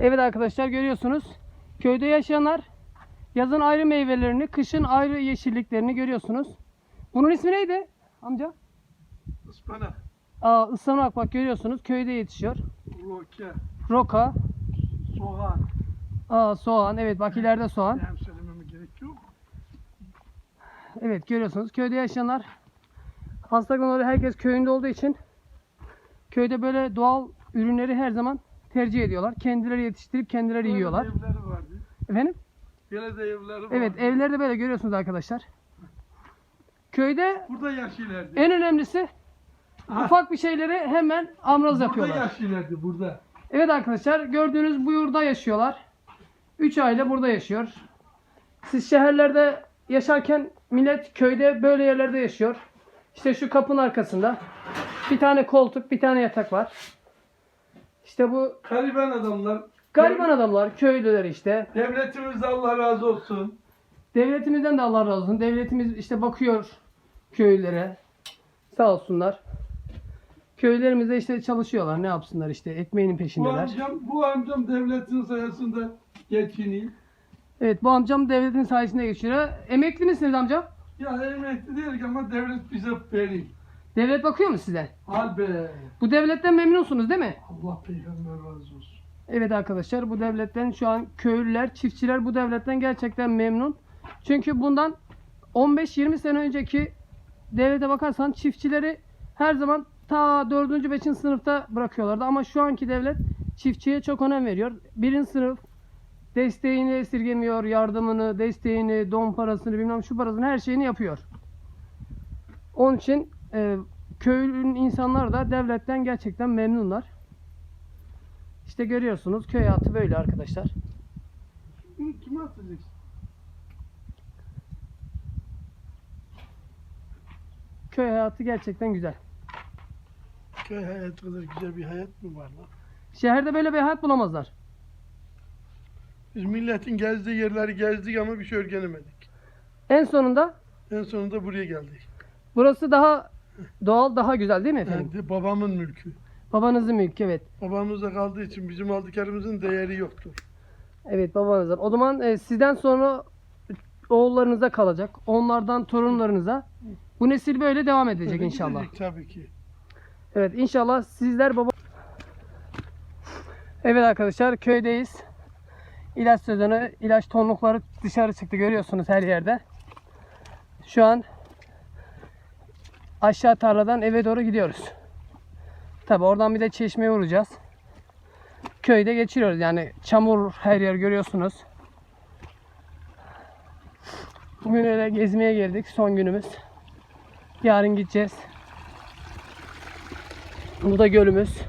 Evet arkadaşlar görüyorsunuz. Köyde yaşayanlar yazın ayrı meyvelerini, kışın ayrı yeşilliklerini görüyorsunuz. Bunun ismi neydi amca? Ispanak, Aa, ıspanak bak görüyorsunuz köyde yetişiyor. roke, Roka, soğan. aa, soğan evet bak ileride soğan. Hem söylememe gerek yok. Evet görüyorsunuz köyde yaşayanlar hastalıktan dolayı herkes köyünde olduğu için köyde böyle doğal ürünleri her zaman tercih ediyorlar. Kendileri yetiştirip kendileri Böyle yiyorlar. evleri vardı. Efendim? Böyle de evleri vardı. Evet evlerde böyle görüyorsunuz arkadaşlar. Köyde Burada yaşıyorlardı. en önemlisi Ha, ufak bir şeyleri hemen amraz burada yapıyorlar. yaşıyorlardı burada. Evet arkadaşlar gördüğünüz bu yurda yaşıyorlar. 3 aile burada yaşıyor. Siz şehirlerde yaşarken millet köyde böyle yerlerde yaşıyor. İşte şu kapının arkasında bir tane koltuk, bir tane yatak var. İşte bu Gariban adamlar. gariban adamlar, köylüler işte. Devletimiz Allah razı olsun. Devletimizden de Allah razı olsun. Devletimiz işte bakıyor köylülere. Sağ olsunlar. Köylerimiz de işte çalışıyorlar. Ne yapsınlar işte ekmeğinin Bu peşindeler. amcam, bu amcam devletin sayesinde geçiniyor. Evet bu amcam devletin sayesinde geçiyor. Emekli misiniz amca? Ya emekli değil ama devlet bize veriyor. Devlet bakıyor mu size? Al be. Bu devletten memnunsunuz değil mi? Allah peygamber razı olsun. Evet arkadaşlar bu devletten şu an köylüler, çiftçiler bu devletten gerçekten memnun. Çünkü bundan 15-20 sene önceki devlete bakarsan çiftçileri her zaman ta 4. 5. sınıfta bırakıyorlardı. Ama şu anki devlet çiftçiye çok önem veriyor. Birinci sınıf desteğini esirgemiyor, yardımını, desteğini, don parasını, bilmem şu parasını her şeyini yapıyor. Onun için e, köylünün insanlar da devletten gerçekten memnunlar. İşte görüyorsunuz köy hayatı böyle arkadaşlar. Bunu kime atacaksın? Köy hayatı gerçekten güzel. Köy hayatı kadar güzel bir hayat mı var lan? Şehirde böyle bir hayat bulamazlar. Biz milletin gezdiği yerleri gezdik ama bir şey öğrenemedik. En sonunda En sonunda buraya geldik. burası daha doğal, daha güzel değil mi efendim? Yani babamın mülkü. Babanızın mülkü evet. Babamızda kaldığı için bizim aldıklarımızın değeri yoktur. Evet babanızın. O zaman e, sizden sonra oğullarınıza kalacak. Onlardan torunlarınıza. Bu nesil böyle devam edecek Öyle inşallah. gidecek tabii ki. Evet inşallah sizler baba... Evet arkadaşlar köydeyiz. İlaç sezonu, ilaç tonlukları dışarı çıktı görüyorsunuz her yerde. Şu an aşağı tarladan eve doğru gidiyoruz. Tabi oradan bir de çeşmeye vuracağız. Köyde geçiriyoruz yani çamur her yer görüyorsunuz. Bugün öyle gezmeye geldik son günümüz. Yarın gideceğiz. Bu da gölümüz.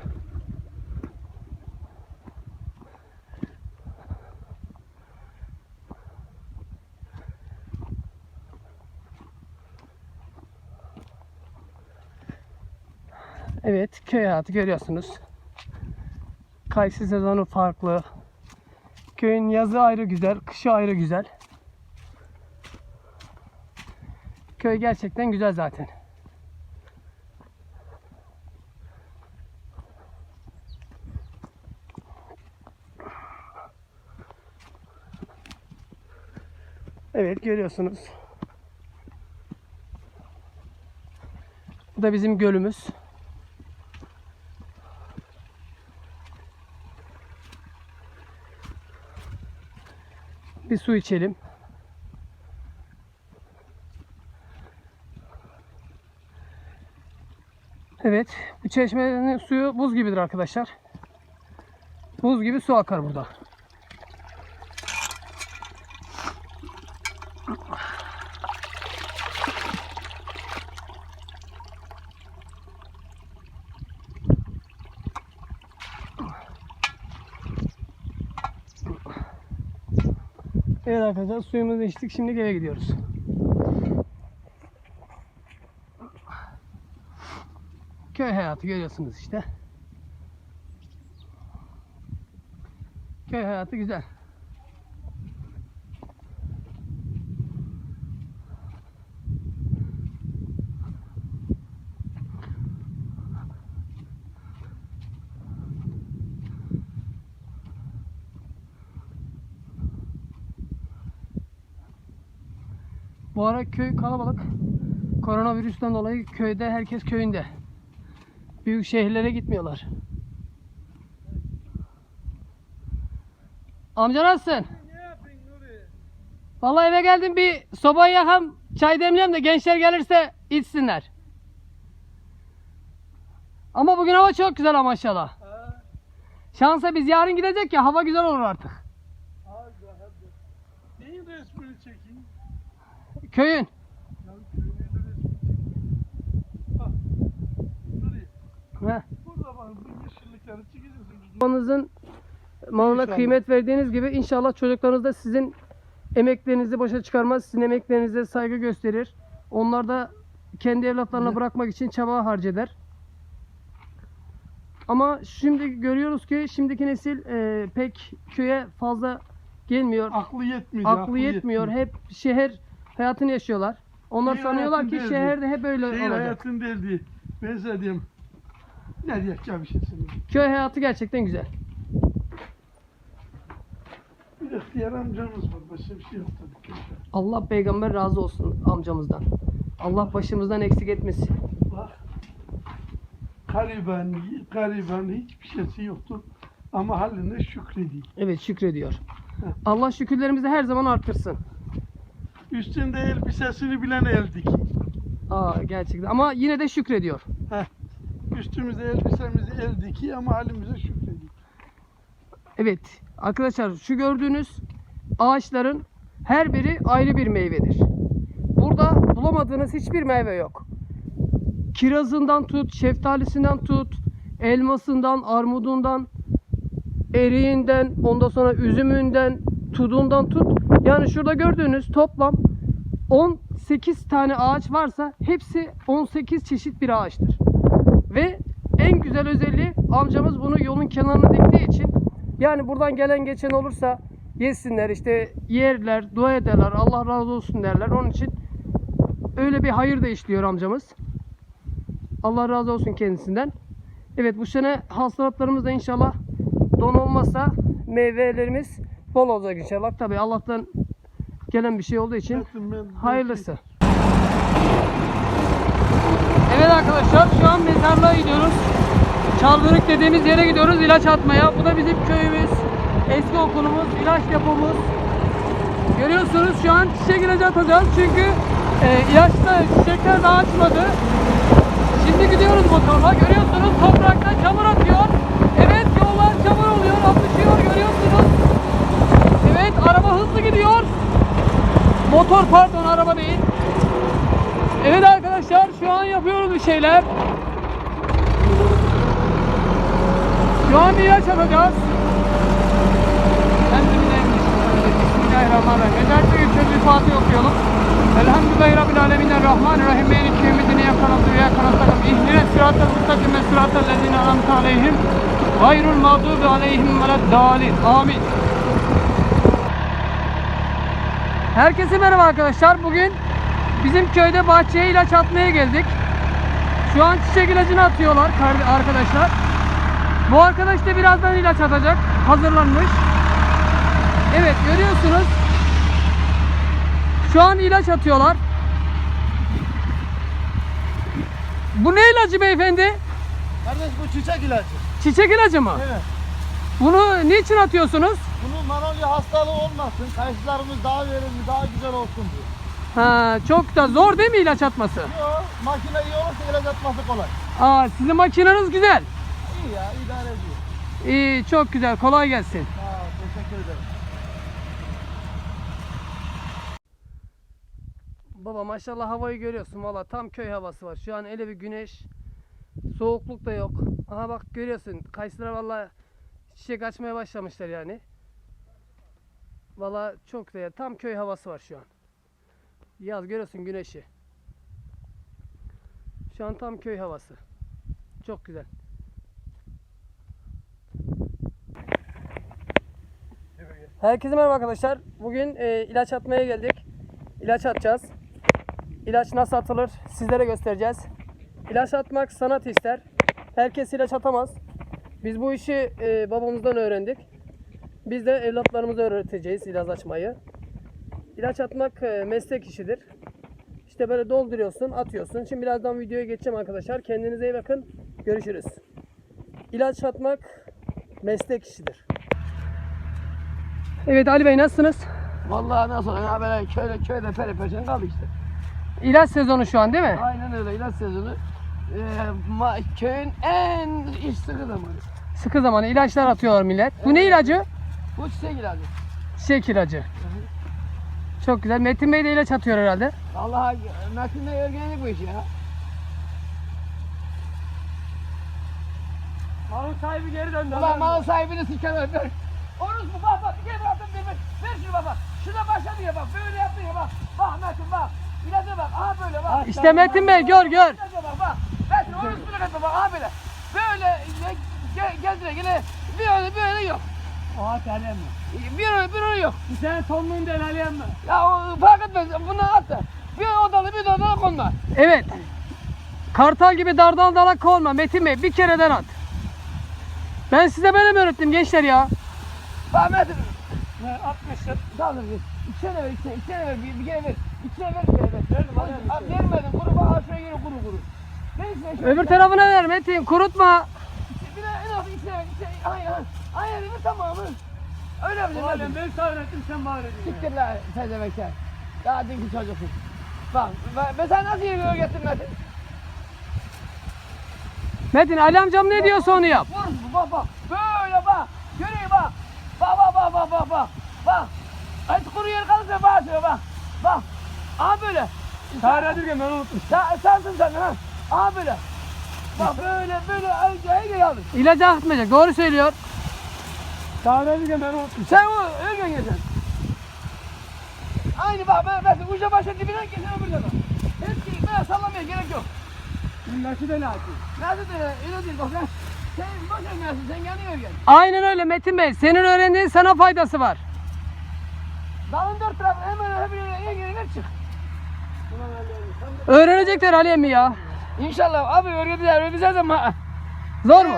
Evet, köy hayatı görüyorsunuz. Kayısı sezonu farklı. Köyün yazı ayrı güzel, kışı ayrı güzel. Köy gerçekten güzel zaten. Evet görüyorsunuz. Bu da bizim gölümüz. Bir su içelim. Evet, bu çeşmenin suyu buz gibidir arkadaşlar. Buz gibi su akar burada. Evet arkadaşlar suyumuzu içtik. Şimdi eve gidiyoruz. Köy hayatı görüyorsunuz işte. Köy hayatı güzel. Bu ara köy kalabalık. Koronavirüsten dolayı köyde herkes köyünde. Büyük şehirlere gitmiyorlar. Amca nasılsın? Vallahi eve geldim bir sobayı yakam, çay demleyeyim de gençler gelirse içsinler. Ama bugün hava çok güzel ama maşallah. Şansa biz yarın gidecek ya hava güzel olur artık. Neyin resmini çekeyim? Köyün. Ya köyün resmini çekeyim. Bak. Buraya. Heh. Burada bak bu yeşillikleri çekeceksin. Babanızın malına İnşallah. kıymet verdiğiniz gibi inşallah çocuklarınız da sizin emeklerinizi boşa çıkarmaz. Sizin emeklerinize saygı gösterir. Onlar da kendi evlatlarına Evet. bırakmak için çaba harceder. Ama şimdi görüyoruz ki şimdiki nesil e, pek köye fazla gelmiyor. Aklı yetmiyor. Aklı yetmiyor. Hep şehir hayatını yaşıyorlar. Onlar Şehir sanıyorlar ki değil. şehirde hep öyle Şehir olacak. hayatın değildi. Ben size diyeyim. Ne diyeceğim bir şey söyleyeyim. Köy hayatı gerçekten güzel. Bir ihtiyar amcamız var. Başka bir şey yok tabii ki. Allah peygamber razı olsun amcamızdan. Allah başımızdan eksik etmesin. Bak. Gariban, gariban hiçbir şeysi yoktur. Ama haline şükrediyor. Evet şükrediyor. Allah şükürlerimizi her zaman artırsın. Üstünde elbisesini bilen eldik. Aa gerçekten ama yine de şükrediyor. Üstümüze elbisemizi eldik ama halimize şükrediyor. Evet arkadaşlar şu gördüğünüz ağaçların her biri ayrı bir meyvedir. Burada bulamadığınız hiçbir meyve yok. Kirazından tut, şeftalisinden tut, elmasından, armudundan, eriğinden, ondan sonra üzümünden, tudundan tut. Yani şurada gördüğünüz toplam 18 tane ağaç varsa hepsi 18 çeşit bir ağaçtır. Ve en güzel özelliği amcamız bunu yolun kenarına diktiği için yani buradan gelen geçen olursa yesinler işte yerler, dua ederler, Allah razı olsun derler. Onun için öyle bir hayır da işliyor amcamız. Allah razı olsun kendisinden. Evet bu sene hasılatlarımız da inşallah don olmazsa meyvelerimiz bol olacak inşallah. Tabi Allah'tan gelen bir şey olduğu için Hayırlısı. Evet arkadaşlar şu an mezarlığa gidiyoruz. Çalgırık dediğimiz yere gidiyoruz ilaç atmaya. Bu da bizim köyümüz. Eski okulumuz, ilaç depomuz. Görüyorsunuz şu an çiçek ilacı atacağız. Çünkü e, ilaçta çiçekler daha açmadı. Şimdi gidiyoruz motorla. Görüyorsunuz topraktan çamur atıyor. Evet yollar çamur oluyor, atışıyor görüyorsunuz. Evet araba hızlı gidiyor. Motor pardon araba değil. Evet arkadaşlar şu an yapıyoruz bir şeyler. Şu an bir ilaç atacağız. Bismillahirrahmanirrahim. Öncelikle bir Fatih okuyalım. Elhamdülillahi Rabbil Alemin Rahmanirrahim. Meliki yevmiddin yakanatı ve yakanatı. İhdine sıratel müstakim ve sıratel lezine anamta aleyhim. Gayrul mağdubi aleyhim veleddalin. Amin. Herkese merhaba arkadaşlar. Bugün bizim köyde bahçeye ilaç atmaya geldik. Şu an çiçek ilacını atıyorlar arkadaşlar. Bu arkadaş da birazdan ilaç atacak. Hazırlanmış. Evet görüyorsunuz. Şu an ilaç atıyorlar. Bu ne ilacı beyefendi? Kardeş bu çiçek ilacı. Çiçek ilacı mı? Evet. Bunu niçin atıyorsunuz? Bunun manolya hastalığı olmasın. Kayısılarımız daha verimli, daha güzel olsun diye. Ha, çok da zor değil mi ilaç atması? Yok, makine iyi olursa ilaç atması kolay. Aa, sizin makineniz güzel. İyi ya, idare ediyor. İyi, çok güzel. Kolay gelsin. Ol, teşekkür ederim. Baba maşallah havayı görüyorsun valla tam köy havası var. Şu an ele bir güneş. Soğukluk da yok. Aha bak görüyorsun kayısılar valla çiçek açmaya başlamışlar yani. Valla çok güzel. Tam köy havası var şu an. Yaz görüyorsun güneşi. Şu an tam köy havası. Çok güzel. Herkese merhaba arkadaşlar. Bugün e, ilaç atmaya geldik. İlaç atacağız. İlaç nasıl atılır sizlere göstereceğiz. İlaç atmak sanat ister. Herkes ilaç atamaz. Biz bu işi e, babamızdan öğrendik. Biz de evlatlarımıza öğreteceğiz ilaç açmayı. İlaç atmak e, meslek işidir. İşte böyle dolduruyorsun, atıyorsun. Şimdi birazdan videoya geçeceğim arkadaşlar. Kendinize iyi bakın. Görüşürüz. İlaç atmak meslek işidir. Evet Ali Bey nasılsınız? Vallahi nasıl ya böyle köyde köyde peri peşin kaldı işte. İlaç sezonu şu an değil mi? Aynen öyle ilaç sezonu. Ee, köyün en iş sıkı zamanı. Sıkı zamanı ilaçlar atıyorlar millet. Bu ne ilacı? Bu çiçek ilacı. Çiçek ilacı. Çok güzel. Metin Bey de ilaç atıyor herhalde. Vallahi Metin de örgenlik bu iş ya. Malın sahibi geri döndü. Ulan mal sahibini siker ver. Oruz mu bak bak bir kere bıraktım bir ver. Ver şunu bak bak. Şuna başladı ya bak böyle yaptı ya bak. Bak Metin bak. İlaca bak aha böyle bak. İşte Metin Bey gör gör. İlaca bak bak. Metin oruz bıraktı bak aha böyle. Böyle ge- ge- geldiler gene bir öyle bir öyle yok. Oha terlem mi? Bir bir öyle yok. Sen tonluğun delalem mi? Ya o fark etmez. Bunu at da. Bir odalı bir odalı konma. Evet. Kartal gibi dardal dalak olma Metin Bey. Bir kereden at. Ben size böyle mi öğrettim gençler ya? Bak Metin. Atmışsın? Kaldır bir. İçine ver, içine, içine ver. Bir, bir kere ver. İçine ver, bir kere ver. Verdim, Abi vermedim. Kuru bak, aşağıya geliyor kuru kuru. Ne içine? içine- Öbür tarafına ver Metin. Kurutma. Bir de en az içine ver, içine. Aynen. Aynen, bir tamamı. Öyle mi? Metin? ben sana öğrettim sen bana öğrettin. Siktir lan sen demek sen. Daha dinki çocuksun. Bak, ben, sen nasıl yeri öğrettin Metin? Metin Ali amcam ne diyorsa onu yap. Vur, bak bak. Böyle bak. Görüyor bak. Bak bak bak bak bak bak. Bak. Ay kuru yer kalırsa bak şöyle bak. Bak. Aha böyle. Tarih Edirgen ben unuttum. Sen, sensin sen ha. Aha böyle. Bak böyle böyle ay yalnız. İlacı atmayacak. Doğru söylüyor. Tarih Edirgen ben unuttum. Sen o ölgen geçen. Aynı bak ben ben uca başa dibine geçen öbür. Hiç ki ben sallamaya gerek yok. İllaki de lakin. Nerede de öyle değil bak sen. Sen boş vermiyorsun sen kendi örgen. Aynen öyle Metin Bey. Senin öğrendiğin sana faydası var. Dağın dört tarafı hemen hemen örgen çık. Öğrenecekler Ali emmi ya. İnşallah abi örgütler öğreteceğiz ama. Zor mu?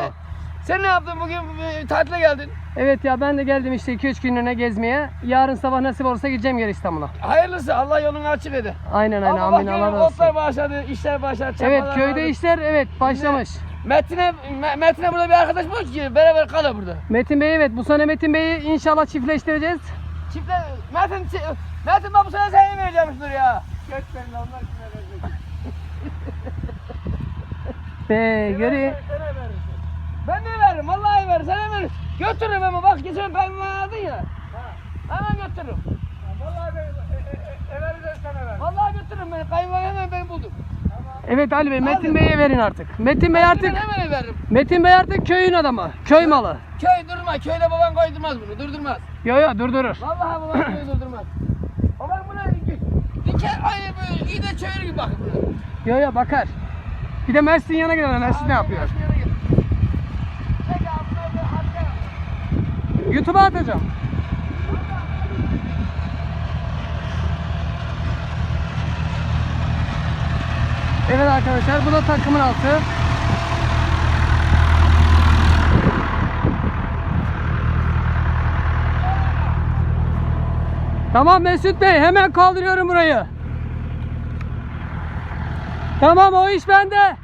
Sen ne yaptın bugün e, tatile geldin? Evet ya ben de geldim işte 2-3 günlüğüne gezmeye. Yarın sabah nasip olursa gideceğim geri İstanbul'a. Hayırlısı Allah yolunu açık ede. Aynen aynen Ama amin bak Allah görüyorum, razı otlar olsun. başladı, işler başladı. Evet çapalar köyde vardı. işler evet başlamış. Metin'e, Me- Metin'e burada bir arkadaş bulmuş ki beraber kalır burada. Metin Bey evet bu sene Metin Bey'i inşallah çiftleştireceğiz. Çiftler, Metin, çi- Metin bak bu sene seni vereceğimizdir ya. Geç ben Allah kime verecek. Be görüyor. Veririm, vallahi veririm, sana veririm. Götürürüm ama bak geçen ben aldın ya. Hemen götürürüm. Vallahi ben evvel sana ver. Vallahi götürürüm ben, kayınvalide hemen ben buldum. Evet Ali Bey Metin Bey'e verin artık. Metin Bey artık hemen veririm. Metin Bey artık köyün adamı. Köy malı. Köy durma, köyde baban koydurmaz bunu, durdurmaz. Yo yo durdurur. Vallahi baban köyü durdurmaz. Baban buna diker, aynı böyle iyi de çevir gibi bakın buna. Yo yo bakar. Bir de Mersin yana gidelim. Mersin ne yapıyor? Peki abi, ben de arkaya- YouTube'a atacağım. Evet arkadaşlar bu da takımın altı. Tamam Mesut Bey hemen kaldırıyorum burayı. Tamam o iş bende.